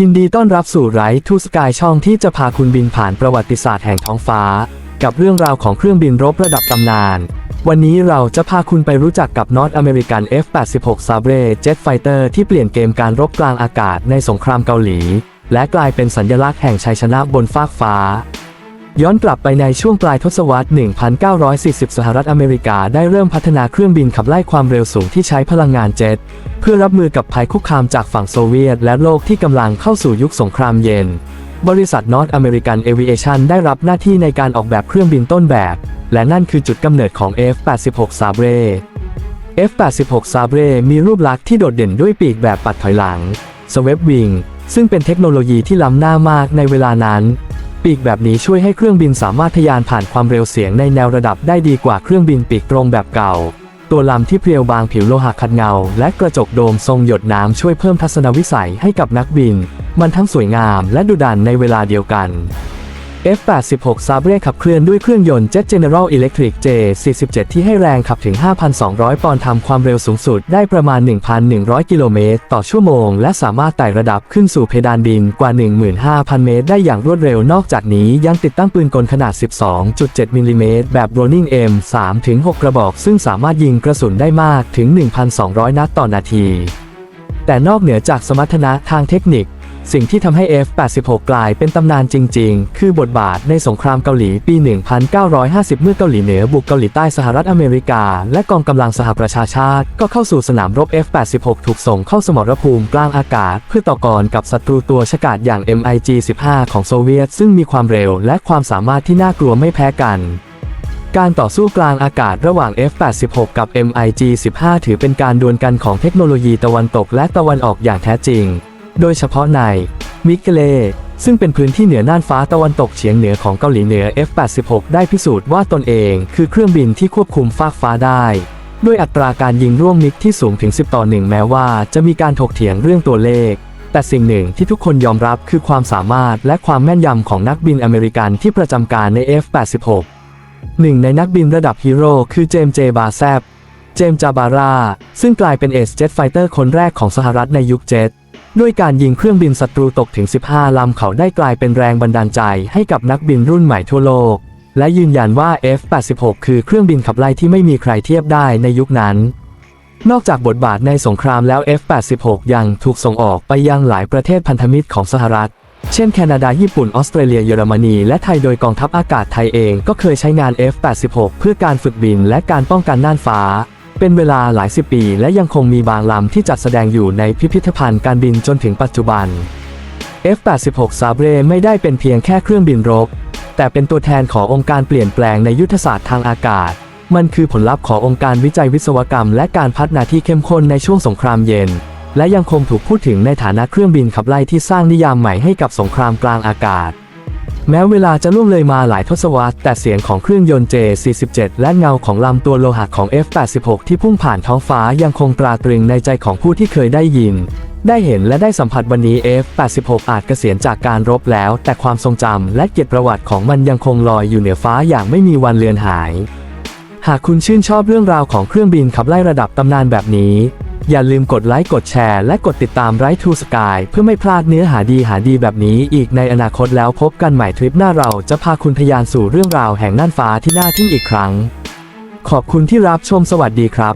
ยินดีต้อนรับสู่ไรทูสกายช่องที่จะพาคุณบินผ่านประวัติศาสตร์แห่งท้องฟ้า กับเรื่องราวของเครื่องบินรบระดับตำนาน วันนี้เราจะพาคุณไปรู้จักกับนอตอเมริกัน F-86 Sabre Jet Fighter ที่เปลี่ยนเกมการรบกลางอากาศในสงครามเกาหลี และกลายเป็นสัญลักษณ์แห่งชัยชนะบนฟากฟ้า ย้อนกลับไปในช่วงปลายทศวรรษ 1940 สหรัฐอเมริกาได้เริ่มพัฒนาเครื่องบินขับไล่ความเร็วสูงที่ใช้พลังงานเจ็ต เพื่อรับมือกับภัยคุกคามจากฝั่งโซเวียต และโลกที่กำลังเข้าสู่ยุคสงครามเย็น บริษัท North American Aviation ได้รับหน้าที่ในการออกแบบเครื่องบินต้นแบบ และนั่นคือจุดกำเนิดของ F-86 Sabre F-86 Sabre มีรูปลักษณ์ที่โดดเด่นด้วยปีกแบบปัดถอยหลัง Swept Wing ซึ่งเป็นเทคโนโลยีที่ล้ำหน้ามากในเวลานั้น ปีกแบบนี้ช่วยให้เครื่องบินสามารถทะยานผ่านความเร็วเสียงในแนวระดับได้ดีกว่าเครื่องบินปีกตรงแบบเก่า ตัวลำที่เพรียวบางผิวโลหะขัดเงา และกระจกโดมทรงหยดน้ำช่วยเพิ่มทัศนวิสัยให้กับนักบิน มันทั้งสวยงามและดุดันในเวลาเดียวกัน F-86 Sabre ขับเคลื่อนด้วยเครื่องยนต์ Jet General Electric J47 ที่ให้แรงขับถึง 5,200 ปอนด์ทำความเร็วสูงสุดได้ประมาณ 1,100 กิโลเมตรต่อชั่วโมง และสามารถไต่ระดับขึ้นสู่เพดานบินกว่า 15,000 เมตร ได้อย่างรวดเร็วนอกจากนี้ยังติดตั้งปืนกลขนาด 12.7 มิลลิเมตรแบบ Rolling M 3-6 กระบอก ซึ่งสามารถยิงกระสุนได้มากถึง 1,200 นัดต่อนาที แต่นอกเหนือจากสมรรถนะทางเทคนิค สิ่งที่ทำให้ F-86 กลายเป็นตำนานจริง ๆ คือบทบาทในสงครามเกาหลีปี 1950 เมื่อเกาหลีเหนือบุกเกาหลีใต้สหรัฐอเมริกา และกองกำลังสหประชาชาติ ก็เข้าสู่สนามรบ F-86 ถูกส่งเข้าสมรภูมิกลางอากาศ เพื่อต่อกรกับศัตรูตัวฉกาจอย่าง MiG-15 ของโซเวียต ซึ่งมีความเร็วและความสามารถที่น่ากลัวไม่แพ้กันการต่อสู้กลางอากาศระหว่าง F-86 กับ MiG-15 ถือเป็นการดวลกันของเทคโนโลยีตะวันตกและตะวันออกอย่างแท้จริง โดยเฉพาะในมิเกเลซึ่งเป็นพื้นที่เหนือน่านฟ้าตะวันตกเฉียงเหนือของเกาหลีเหนือ F-86 ได้พิสูจน์ว่าตนเองคือเครื่องบินที่ควบคุมฟากฟ้าได้ ด้วยอัตราการยิงร่วมมิกที่สูงถึง 10 ต่อ 1 แม้ว่าจะมีการถกเถียงเรื่องตัวเลข แต่สิ่งหนึ่งที่ทุกคนยอมรับคือความสามารถและความแม่นยำของนักบินอเมริกันที่ประจำการใน F-86 หนึ่งในนักบินระดับฮีโร่คือเจมส์เจบาแซบ เจมส์จาบาร่าซึ่งกลายเป็นเอสเจ็ตไฟเตอร์คนแรกของสหรัฐในยุคเจ็ต ด้วยการยิงเครื่องบินศัตรูตกถึง 15 ลำเขาได้กลายเป็นแรงบันดาลใจให้กับนักบินรุ่นใหม่ทั่วโลก และยืนยันว่า F-86 คือเครื่องบินขับไล่ที่ไม่มีใครเทียบได้ในยุคนั้น นอกจากบทบาทในสงครามแล้ว F-86 ยังถูกส่งออกไปยังหลายประเทศพันธมิตรของสหรัฐ เช่นแคนาดา ญี่ปุ่น ออสเตรเลีย เยอรมนี และไทย โดยกองทัพอากาศไทยเองก็เคยใช้งาน F-86 เพื่อการฝึกบินและการป้องกันน่านฟ้า เป็นเวลาหลายสิบปี และยังคงมีบางลำที่จัดแสดงอยู่ในพิพิธภัณฑ์การบินจนถึงปัจจุบัน F-86 Sabre ไม่ได้เป็นเพียงแค่เครื่องบินรบ แต่เป็นตัวแทนขององค์การเปลี่ยนแปลงในยุทธศาสตร์ทางอากาศ มันคือผลลัพธ์ขององค์การวิจัยวิศวกรรม และการพัฒนาที่เข้มข้นในช่วงสงครามเย็น และยังคงถูกพูดถึงในฐานะเครื่องบินขับไล่ที่สร้างนิยามใหม่ให้กับสงครามกลางอากาศ แม้เวลาจะล่วงเลยมาหลายทศวรรษ แต่เสียงของเครื่องยนต์ J47 และเงาของลำตัวโลหะของ F86 ที่พุ่งผ่านท้องฟ้ายังคงตราตรึงในใจของผู้ที่เคยได้ยิน ได้เห็นและได้สัมผัสวันนี้ F86 อาจเกษียณจากการรบแล้ว แต่ความทรงจำและเกียรติประวัติของมันยังคงลอยอยู่เหนือฟ้าอย่างไม่มีวันเลือนหาย หากคุณชื่นชอบเรื่องราวของเครื่องบินขับไล่ระดับตำนานแบบนี้ อย่าลืมกดไลค์กดแชร์และกดติดตามไรทูสกายเพื่อไม่พลาดเนื้อหาดีหาดีแบบนี้อีกในอนาคตแล้วพบกันใหม่ทริปหน้าเราจะพาคุณทะยานสู่เรื่องราวแห่งน่านฟ้าที่น่าทึ่งอีกครั้ง ขอบคุณที่รับชมสวัสดีครับ